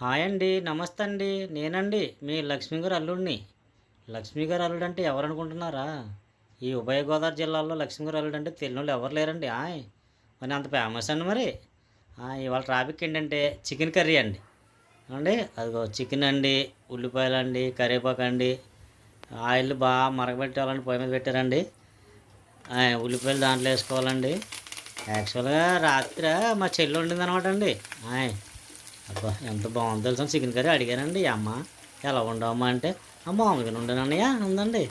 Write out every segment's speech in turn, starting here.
Hi అండి నమస్తే అండి నేనండి మీ లక్ష్మీ గారు అల్లుడిని. లక్ష్మీ గారు అల్లుడు అంటే ఎవరనుకుంటున్నారా? ఈ ఉభయ గోదావరి జిల్లాలో లక్ష్మి గారు అల్లుడు అంటే తెలియని వాళ్ళు ఎవరు లేరండి? ఆయ్ మరి అంత ఫేమస్ అండి మరి. ఇవాళ ట్రాఫిక్ ఏంటంటే చికెన్ కర్రీ అండి. అండి అదిగో చికెన్ అండి ఉల్లిపాయలు అండి కరివేపాకు అండి. ఆయిల్ బాగా మరగబెట్టాలండి పొయ్యి మీద పెట్టారండి. ఉల్లిపాయలు దాంట్లో వేసుకోవాలండి. యాక్చువల్గా రాత్రి మా చెల్లి వండింది అనమాట అండి. ఆయ్ అబ్బా ఎంత బాగుంది తెలుసా? చికెన్ కర్రీ అడిగానండి ఈ అమ్మ ఎలా ఉండవమ్మా? అంటే ఆ ఉండను అన్నయ్య ఉందండి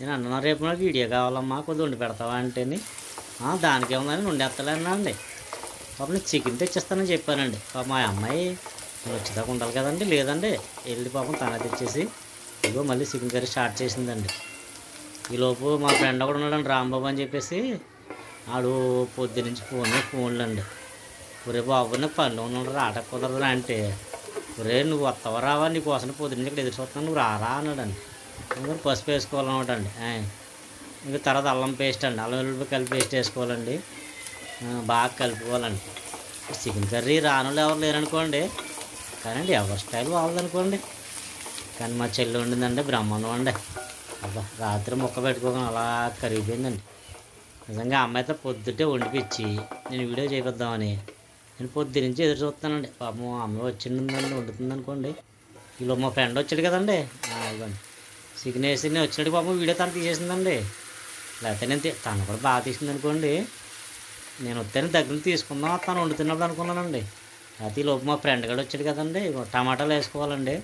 నేను అన్నా రేపు నాకు వీడియో కావాలమ్మా కొద్దిగా వండి పెడతావా? అంటేని "ఆ, దానికి ఏముందని వండేస్తలేనా అండి పాప నేను చికెన్ తెచ్చిస్తానని చెప్పానండి. పాప మా అమ్మాయి వచ్చేదాకా ఉండాలి కదండి లేదండి. వెళ్ళి పాపం తన తెచ్చేసి ఇదిగో మళ్ళీ చికెన్ కర్రీ స్టార్ట్ చేసిందండి. ఈలోపు మా ఫ్రెండ్ ఒకడు ఉన్నాడండి రాంబాబు అని చెప్పేసి ఆడు పొద్దునుంచి ఫోన్ ఫోన్లు అండి ఒరే బాబు నాకు పనిలో ఉన్నాడు రాట కుదరదు అంటే ఒరే నువ్వు వస్తావు రావా? నీ కోసం పొద్దున ఇక్కడ ఎదురు చూస్తున్నాను. నువ్వు రారా అన్నాడండి. ఇంకా పసుపు వేసుకోవాలన్నమాటండి ఇంకా తర్వాత అల్లం పేస్ట్ అండి. అల్లం వెల్లుల్లి కలిపి పేస్ట్ వేసుకోవాలండి. బాగా కలుపుకోవాలండి. చికెన్ కర్రీ రానులు ఎవరు లేరనుకోండి. కానీ ఎవరి స్టైల్ వాళ్ళదనుకోండి. కానీ మా చెల్లి వండిందండి బ్రహ్మాండం అండి. అబ్బా రాత్రి మొక్క పెట్టుకోకుండా అలా కరిగిపోయిందండి. నిజంగా అమ్మాయితో పొద్దుటే వండిపించి నేను వీడియో చేపిద్దామని నేను పొద్దు నుంచి ఎదురు చూస్తానండి. పాపం అమ్మ అమ్మాయి వచ్చిందండి వండుతుంది అనుకోండి ఈలో మా ఫ్రెండ్ వచ్చాడు కదండి. ఇవ్వండి ఇదిగోండి. చికెన్ వేసి నేను వచ్చినట్టు పాపం వీడియో తను తీసేసిందండి. లేకపోతే నేను తను కూడా బాగా తీసింది అనుకోండి నేను వస్తాను దగ్గర తీసుకుందాం తను వండుతున్నప్పుడు అనుకున్నానండి. అయితే ఈ లోపు మా ఫ్రెండ్ కూడా వచ్చాడు కదండి. టమాటాలు వేసుకోవాలండి.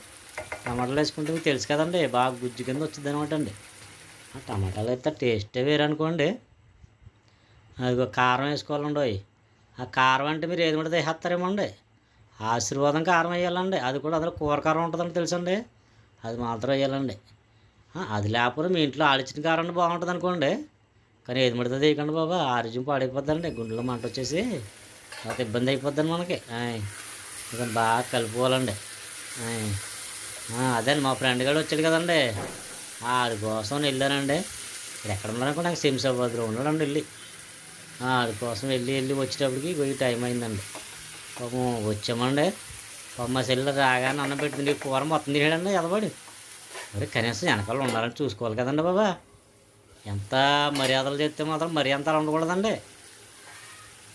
టమాటాలు వేసుకుంటే మీకు తెలుసు కదండి బాగా గుజ్జు కింద వచ్చింది అనమాట అండి. ఆ టమాటాలు అయితే టేస్టే వేరనుకోండి. అదిగో కారం వేసుకోవాలండి అవి ఆ కారం అంటే మీరు ఏది పడితే వేసేస్తారేమో అండి ఆశీర్వాదం కారం వేయాలండి. అది కూడా అందులో కూర కారం ఉంటుందని తెలుసండి. అది మాత్రం వేయాలండి. అది లేకపోతే మీ ఇంట్లో ఆడిచిన కారం అంటే బాగుంటుంది అనుకోండి. కానీ ఏది పడితే వేయకండి బాబా. ఆరోగ్యం పాడైపోద్దండి. గుండెలో మంట వచ్చేసి తర్వాత ఇబ్బంది అయిపోద్దండి మనకి. ఆయ్. బాగా కలుపుకోవాలండి. ఆయ్. అదే మా ఫ్రెండ్ గారు వచ్చాడు కదండి. ఆడి కోసం వెళ్ళానండి. ఇక్కడ ఎక్కడ ఉన్నారనుకో నాకు శంషాబాద్లో ఉన్నాడండి వెళ్ళి. అందుకోసం కోసం వెళ్ళి వెళ్ళి వచ్చేటప్పటికి పోయి టైం అయిందండి. పాపం వచ్చామండి. పాపం మా చెల్లి రాగానే అన్నం పెట్టింది కూర మొత్తం తినేడండి ఎదబడి మరి కనీసం వెనకాల ఉండాలని చూసుకోవాలి కదండి బాబా. ఎంత మర్యాదలు చేస్తే మాత్రం మరీ అంత అలా ఉండకూడదండి.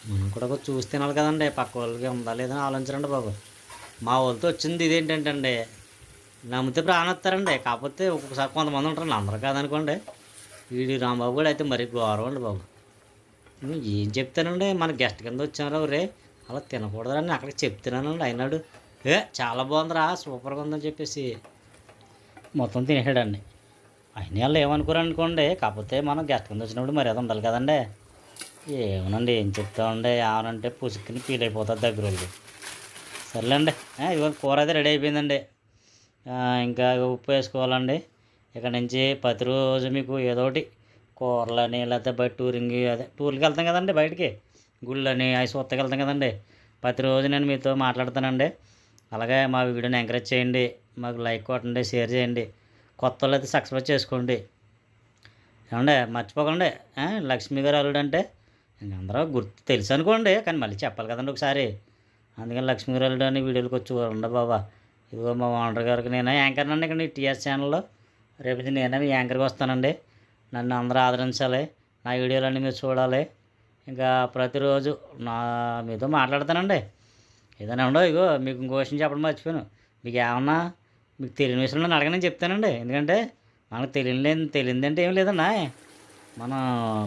మనం కూడా కొంచెం చూసి తినాలి కదండి. పక్క వాళ్ళకి ఉందా లేదని ఆలోచించండి బాబు. మా వాళ్ళతో వచ్చింది ఇదేంటంటే అండి నమ్మితే ప్రాణిస్తారండి కాకపోతే ఒక్కొక్కసారి కొంతమంది ఉంటారండి అందరూ కాదనుకోండి. వీడి రాంబాబు కూడా అయితే మరీ గౌరవం అండి బాబు. ఏం చెప్తానండి? మన గెస్ట్ కింద వచ్చారా? రే అలా తినకూడదని అక్కడికి చెప్తున్నానండి అయినాడు. ఏ చాలా బాగుందిరా సూపర్గా ఉందని చెప్పేసి. మొత్తం తినేసాడండి. అయిన వాళ్ళు ఏమనుకోరు అనుకోండి కాకపోతే మనం గెస్ట్ కింద వచ్చినప్పుడు మరి ఏదో ఉండాలి కదండి. ఏమనండి ఏం చెప్తామండి? ఏమనంటే పుసుక్కుని ఫీల్ అయిపోతుంది దగ్గర వాళ్ళకి సర్లేండి ఇవాళ కూర అయితే రెడీ అయిపోయిందండి. ఇంకా ఉప్పు వేసుకోవాలండి. ఇక్కడ నుంచి ప్రతిరోజు మీకు ఏదో ఒకటి కూరలని లేకపోతే బయట టూరింగ్ అదే టూర్కి వెళ్తాం కదండి బయటికి. గుళ్ళని అవి సూత్తకి వెళ్తాం కదండి. ప్రతిరోజు నేను మీతో మాట్లాడతానండి. అలాగే మా వీడియోని ఎంకరేజ్ చేయండి. మాకు లైక్ కొట్టండి షేర్ చేయండి. కొత్త వాళ్ళు అయితే సబ్స్క్రైబ్ చేసుకోండి. ఏమండే మర్చిపోకండి. లక్ష్మి గారు అల్లుడు అంటే అందరూ గుర్తు తెలుసు అనుకోండి కానీ మళ్ళీ చెప్పాలి కదండి ఒకసారి. అందుకని లక్ష్మి గారు అల్లుడు అని వీడియోలకు వచ్చి ఉండ బాబా. ఇదిగో మా ఓనర్ గారికి నేను యాంకర్ అండి ఇక్కడ టీఆర్ ఛానల్లో. రేపు నేనే మీ యాంకర్కి వస్తానండి. నన్ను అందరూ ఆదరించాలి. నా వీడియోలన్నీ మీరు చూడాలి. ఇంకా ప్రతిరోజు నా మీతో మాట్లాడతానండి. ఏదైనా ఉండో ఇగో మీకు ఇంకో విషయం చెప్పడం మర్చిపోయాను. మీకు ఏమన్నా మీకు తెలియని విషయంలో నన్ను అడగనని చెప్తానండి. ఎందుకంటే మనకు తెలియలేదు తెలియదంటే ఏం లేదన్నా. మన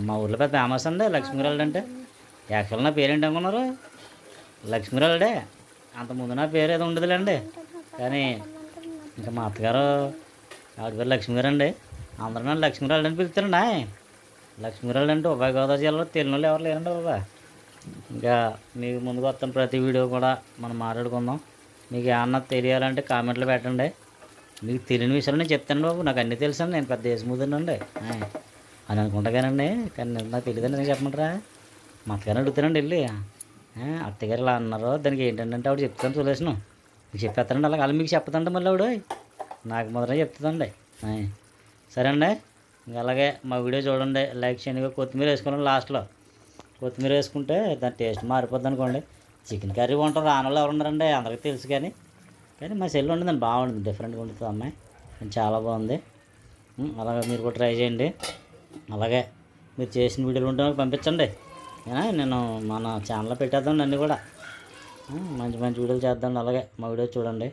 మా ఊర్లో పెద్ద ఫేమస్ అండి లక్ష్మీరాలుడు అంటే. యాక్చువల్ నా పేరేంటి అనుకున్నారు? లక్ష్మీరాలుడే అంతకుముందు నా పేరు ఏదో ఉండదులేండి. కానీ ఇంకా మా అత్తగారు ఆవిడ పేరు లక్ష్మీగారు అండి అందరూ నన్ను లక్ష్మీరాళ్ళు అని పిలుస్తారండి లక్ష్మీరాళ్ళు అంటే ఉభయ గోదావరి జిల్లాలో తెలియని వాళ్ళు ఎవరు లేరండి బాబా. ఇంకా మీకు ముందుకు వస్తాం ప్రతి వీడియో కూడా మనం మాట్లాడుకుందాం. మీకు ఏమన్నా తెలియాలంటే కామెంట్లు పెట్టండి. మీకు తెలియని విషయాలు నేను చెప్తాను బాబు. నాకు అన్నీ తెలుసండి నేను పెద్ద దేశముదండి అని అనుకుంటా కానండి. కానీ నాకు తెలియదండి. నేను చెప్పమంటారా? మా అత్తగారిని అడుగుతానండి వెళ్ళి. అత్తగారు ఇలా అన్నారు దానికి ఏంటంటే ఆవిడ చెప్తాను సొల్యూషను మీకు చెప్పేస్తానండి. అలా అలా మీకు చెప్పదండి మళ్ళీ ఆవిడ. నాకు మొదట చెప్తుందండి. సరే అండి అలాగే మా వీడియో చూడండి లైక్ చేయండి. కొత్తిమీర వేసుకోండి లాస్ట్లో. కొత్తిమీర వేసుకుంటే దాని టేస్ట్ మారిపోద్ది అనుకోండి. చికెన్ కర్రీ వంటలు రాని వాళ్ళు ఎవరు ఉన్నారండి? అందరికీ తెలుసు కానీ. కానీ మా సెల్ ఉండదండి బాగుంటుంది. డిఫరెంట్గా ఉంటుంది అమ్మాయి. చాలా బాగుంది. అలాగే మీరు కూడా ట్రై చేయండి. అలాగే మీరు చేసిన వీడియోలు ఉంటే నాకు పంపించండి. నేను మన ఛానల్లో పెట్టేద్దాం అన్నీ కూడా. మంచి మంచి వీడియోలు చేద్దాం అలాగే మా వీడియో చూడండి.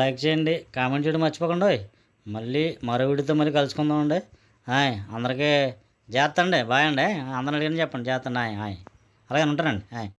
లైక్ చేయండి కామెంట్ చేయడం మర్చిపోకండి మళ్ళీ మరో మళ్ళీ మళ్ళీ కలుసుకుందామండి. హాయ్ అందరికీ జాగ్రత్త అండి బాయ్ అండి. అందరిని అడిగిన చెప్పండి. జాగ్రత్త అండి హాయ్ అలాగే ఉంటానండి. హాయ్